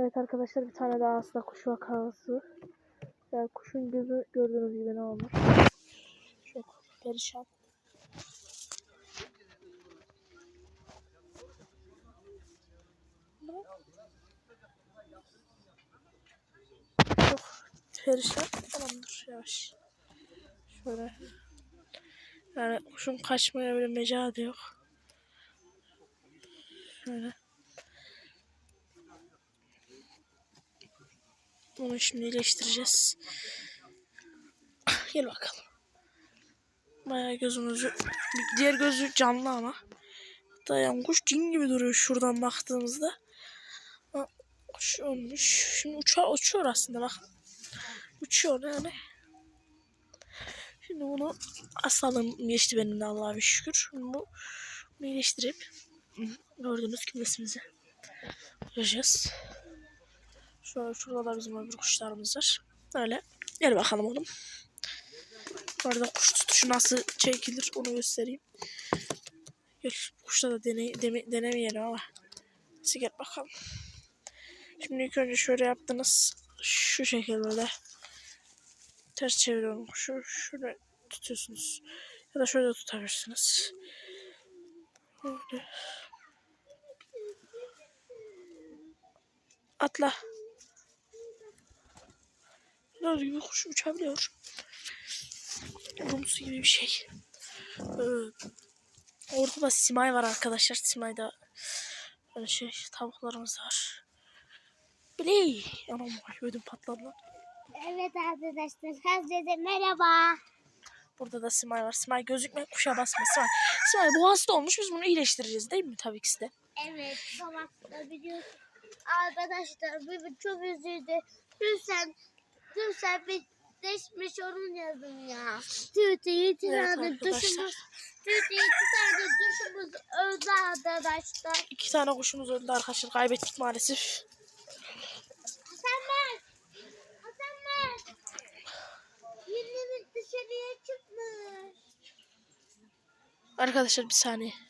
Evet arkadaşlar bir tane daha aslında kuş vakası. Yani kuşun gözü gördüğünüz gibi ne olmuş. Çok perişan. Çok perişan. Tamam dur yavaş. Şöyle. Yani kuşun kaçmaya bile mecadı yok. Şöyle. Onu şimdi iyileştireceğiz. Gel bakalım. Bayağı gözümüzü... Diğer gözü canlı ama. Hatta kuş cin gibi duruyor şuradan baktığımızda. Kuş ölmüş. Şimdi uçuyor, uçuyor aslında bak. Uçuyor yani. Şimdi bunu hastalığım geçti benim de Allah'a bir şükür. Şimdi bu iyileştirip gördüğünüz kümesimizi koyacağız. Şöyle şurada da bizim öbür kuşlarımız var. Öyle. Gel bakalım oğlum. Bu arada kuş tutuşu nasıl çekilir onu göstereyim. Gel kuşta da deney, deme, denemeyelim ama. Neyse gel bakalım. Şimdi ilk önce şöyle yaptınız. Şu şekilde. Ters çeviriyorum kuşu. Şöyle tutuyorsunuz. Ya da şöyle tutabilirsiniz. Böyle. Atla. Gördüğünüz gibi kuş uçabiliyor. Rumsu gibi bir şey. Ee, orada da Simay var arkadaşlar. Simay'da böyle şey tavuklarımız var. Biley. Anam ödüm patladı lan. Evet arkadaşlar herkese merhaba. Burada da Simay var. Simay gözükme kuşa basma. Simay. Simay bu hasta olmuş. Biz bunu iyileştireceğiz değil mi? Tabii ki de. Evet sabahta biliyorsun. Arkadaşlar bugün çok üzüldü. Lütfen bir geçmiş onun yazın ya. Tane arkadaşlar. duşumuz. İki tane duşumuz öldü arkadaşlar. İki tane kuşumuz öldü arkadaşlar. Kaybettik maalesef. Hasan Mert. Hasan Mert. Dışarıya çıkmış. Arkadaşlar bir saniye.